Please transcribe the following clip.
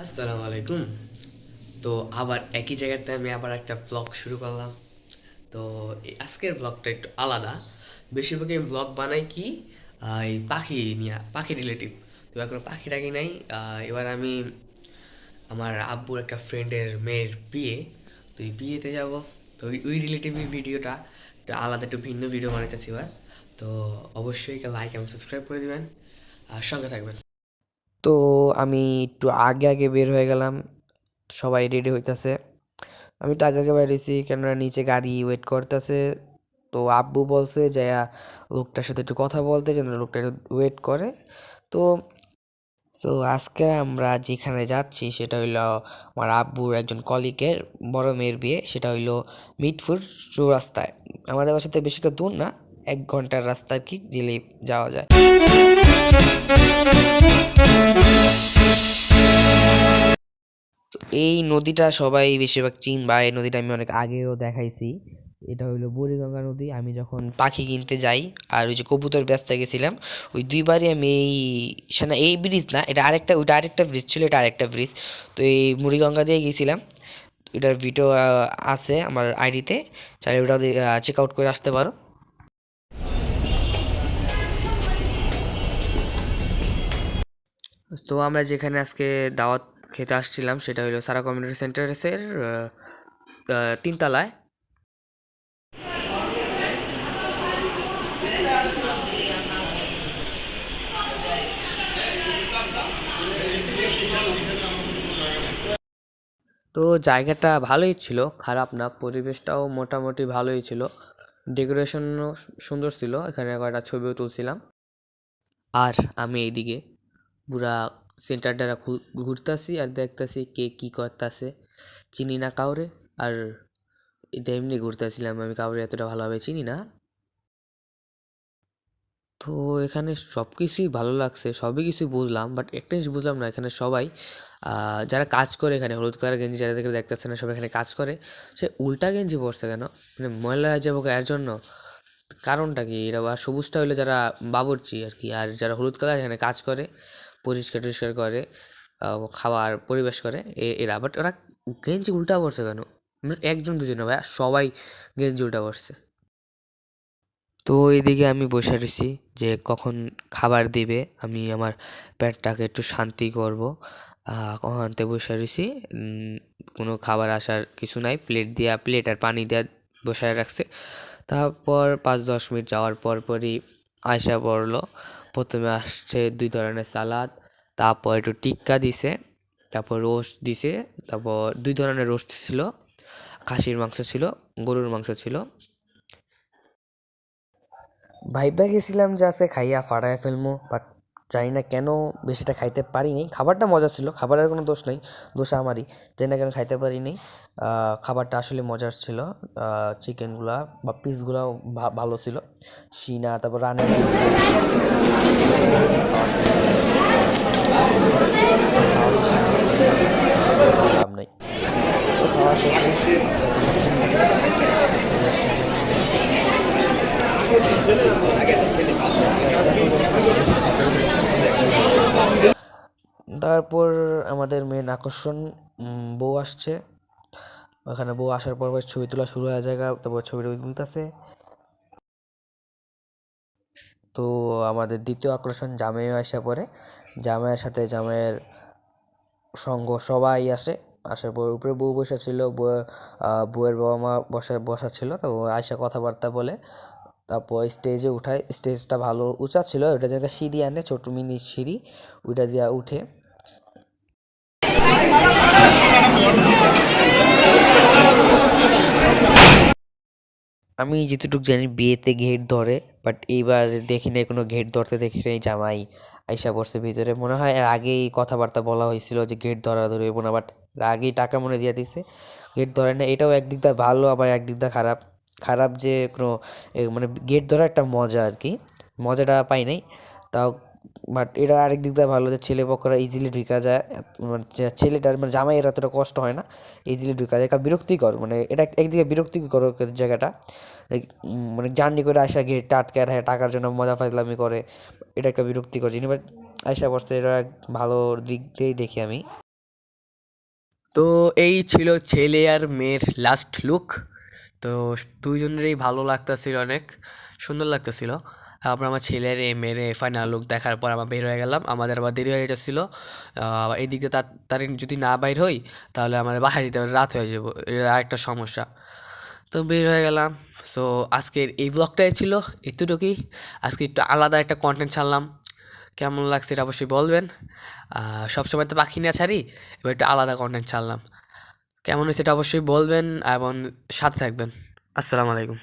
আসসালামু আলাইকুম। তো আবার একই জায়গাতে আমি আবার একটা ব্লগ শুরু করলাম। তো আজকের ব্লগটা একটু আলাদা। বেশিরভাগ আমি ব্লগ বানাই কি এই পাখি নিয়ে, পাখি রিলেটিভ তো এখন পাখি টাকি নাই। এবার আমি আমার আব্বুর একটা ফ্রেন্ডের মেয়ের বিয়ে। তো এই বিয়েতে যাব। তো ওই- ওই রিলেটিভ ভিডিওটা একটা আলাদা, একটু ভিন্ন ভিডিও বানাইতেছি এবার। তো অবশ্যই লাইক এবং সাবস্ক্রাইব করে দিবেন। আর সঙ্গে থাকবেন। তো আমি একটু আগে আগে বের হয়ে গেলাম। সবাই রেডি হইতাছে। আমি একটু আগে আগে বেরিয়েছি কেননা নিচে গাড়ি ওয়েট করতেছে। তো আব্বু বলছে যে লোকটার সাথে একটু কথা বলতে যেন লোকটা একটু ওয়েট করে। তো সো আজকে আমরা যেখানে যাচ্ছি সেটা হইল আমার আব্বুর একজন কলিগের বড় মেয়ের বিয়ে। সেটা হইল মিটফুর চৌরাস্তায়। আমাদের বাসাতে বেশি একটা দূর না। এক ঘণ্টার রাস্তা কি জেলে যাওয়া যায়। এই নদীটা সবাই বেশিরভাগ চিন বা এই নদীটা আমি অনেক আগেও দেখাইছি। এটা হইল বুড়িগঙ্গা নদী। আমি যখন পাখি কিনতে যাই আর ওই যে কবুতর ব্যস্ত গেছিলাম, ওই দুইবারই আমি এই সেনা এই ব্রিজ না, এটা আরেকটা ওইটা আরেকটা ব্রিজ ছিল, এটা আরেকটা ব্রিজ তো এই মুড়িগঙ্গা দিয়ে গেছিলাম। এটার ভিডিও আছে আমার আইডিতে চাইলে ওটা চেক আউট করে আসতে পারো। তো আমরা যেখানে আজকে দাওয়াত খেতে আসছিলাম সেটা হলো সারা কমিউনিটি সেন্টারের তিনতলায়। তো জায়গাটা ভালোই ছিল, খারাপ না, পরিবেশটাও মোটামুটি ভালোই ছিল। ডেকোরেশনও সুন্দর ছিল, এখানে কয়েকটা ছবিও তুলছিলাম। আর আমি এইদিকে। পুরা সেন্টারটা ঘুরতাছি আর দেখতাছি কে কি করতাছে। চিনি না কাউরে আর এটা এমনি ঘুরতেছিলাম আমি, কাউরে এতটা ভালোভাবে চিনি না। তো এখানে সব কিছুই ভালো লাগছে, সবই কিছুই বুঝলাম বাট একটা জিনিস বুঝলাম না, এখানে সবাই যারা কাজ করে এখানে, হলুদ কালার গেঞ্জি যারা দেখে দেখতেছে না, সবাই এখানে কাজ করে, সে উল্টা গেঞ্জি পরছে কেন? মানে ময়লা হয়ে যাব এর জন্য? কারণটা কি? এরা বা সবুজটা হলো যারা বাবুর্চি আর কি, আর যারা হলুদ কালার এখানে কাজ করে পরিষ্কার টরিষ্কার করে খাবার পরিবেশ করে। এরা বাট ওরা গেঞ্জি উল্টা পড়ছে কেন? মানে একজন, দুজন ভাই সবাই গেঞ্জি উল্টা পড়ছে তো এদিকে আমি বসে রয়েছি যে কখন খাবার দিবে। আমি আমার পেটটাকে একটু শান্তি করব। কখনতে বসে রয়েছি কোনো খাবার আসার কিছু নাই। প্লেট দিয়া প্লেট আর পানি দিয়া বসায় রাখছে। তারপর পাঁচ দশ মিনিট যাওয়ার পর পরই আয়সা পড়ল। প্রথমে আসছে দুই ধরনের সালাদ, তারপর একটু টিক্কা দিছে, তারপর রোস্ট দিছে, তারপর দুই ধরনের রোস্ট ছিল, খাসির মাংস ছিল, গরুর মাংস ছিল। ভাইবা গেছিলাম যে আছে খাইয়া ফাড়াইয়া ফেলমো বাট জানি না কেন বেশিটা খাইতে পারিনি। খাবারটা মজা ছিল, খাবারের কোনো দোষ নেই, দোষ আমারই। জানি না কেন খাইতে পারিনি। খাবারটা আসলে মজার ছিল। চিকেনগুলা বা পিসগুলো ভালো ছিল। সিনা তারপর রানের। খাওয়া শুরু খাওয়া মিষ্টি খাওয়া শুরু করলাম। লাভ নাই তো খাওয়া শেষে যত মিষ্টি মুখ এর সামনে তারপর আমাদের মেন আকর্ষণ বউ আসছে। ওখানে বউ আসার পর ছবি তোলা শুরু হয়ে জায়গা তারপর ছবি টবি তুলতেছে। তো আমাদের দ্বিতীয় আকর্ষণ জামাইও আসা পরে। জামাইয়ের সাথে জামাইয়ের সঙ্গ সবাই আসে। আসার পর উপরে বউ বসা ছিল, বউ- বউয়ের বাবা মা বসা বসা ছিল তো আয়সা কথাবার্তা বলে। তারপর স্টেজে উঠায় স্টেজটা ভালো উঁচা ছিল ওটা জায়গায় সিঁড়ি আনে, ছোট মিনি সিঁড়ি, ওইটা দিয়ে উঠে। আমি যতটুকু জানি বিয়েতে ঘেট ধরে বাট এইবার দেখি নাই, কোনো ঘেট ধরতে দেখি নাই জামাই আইসা বসতে ভিতরে। মনে হয় এর আগেই কথাবার্তা বলা হয়েছিল যে ঘেট ধরা ধরবে না বাট আগেই টাকা মনে দিয়ে দিছে গেট ধরে না। এটাও একদিক দিয়ে ভালো, আবার একদিক দিয়ে খারাপ। খারাপ যে কোনো মানে গেট ধরা একটা মজা আর কি। মজাটা পাই নাই। তাও বাট এটা আরেক দিক দিয়ে ভালো যে ছেলে পক্ষরা ইজিলি ঢুকা যায় মানে ছেলেটার মানে জামাইয়ের এতটা কষ্ট হয় না ইজিলি ঢুকা যায়। কারণ বিরক্তিকর মানে এটা একদিকে বিরক্তিকর জায়গাটা। মানে জার্নি করে আসা গেটটা আটকে রাখে টাকার জন্য মজা ফাজলামি করে, এটা একটা বিরক্তিকর জিনিস। বাট আয়সা বসতে এটা ভালো দিক দিয়েই দেখি আমি। তো এই ছিল ছেলে আর মেয়ের লাস্ট লুক তো দুইজনেরই ভালো লাগতেছিল অনেক, সুন্দর লাগতেছিল। তারপর আমার ছেলের মেয়ের ফাইনাল লুক দেখার পর আমরা বের হয়ে গেলাম। আমাদের আবার দেরি হয়ে দিক দিয়ে তাড়াতাড়ি যদি না বাইর হই তাহলে আমাদের বাসায় যেতে হবে, রাত হয়ে যাব। এটা একটা সমস্যা। তো বের হয়ে গেলাম। সো আজকের এই ব্লগটাই ছিল এতটুকুই। আজকে একটু আলাদা একটা কন্টেন্ট ছাড়লাম। কেমন লাগছে এটা অবশ্যই বলবেন। সবসময় তো পাখি না ছাড়ি এবার একটু আলাদা কন্টেন্ট ছাড়লাম। কেমন হয়েছে এটা অবশ্যই বলবেন এবং সাথে থাকবেন। আসসালামু আলাইকুম।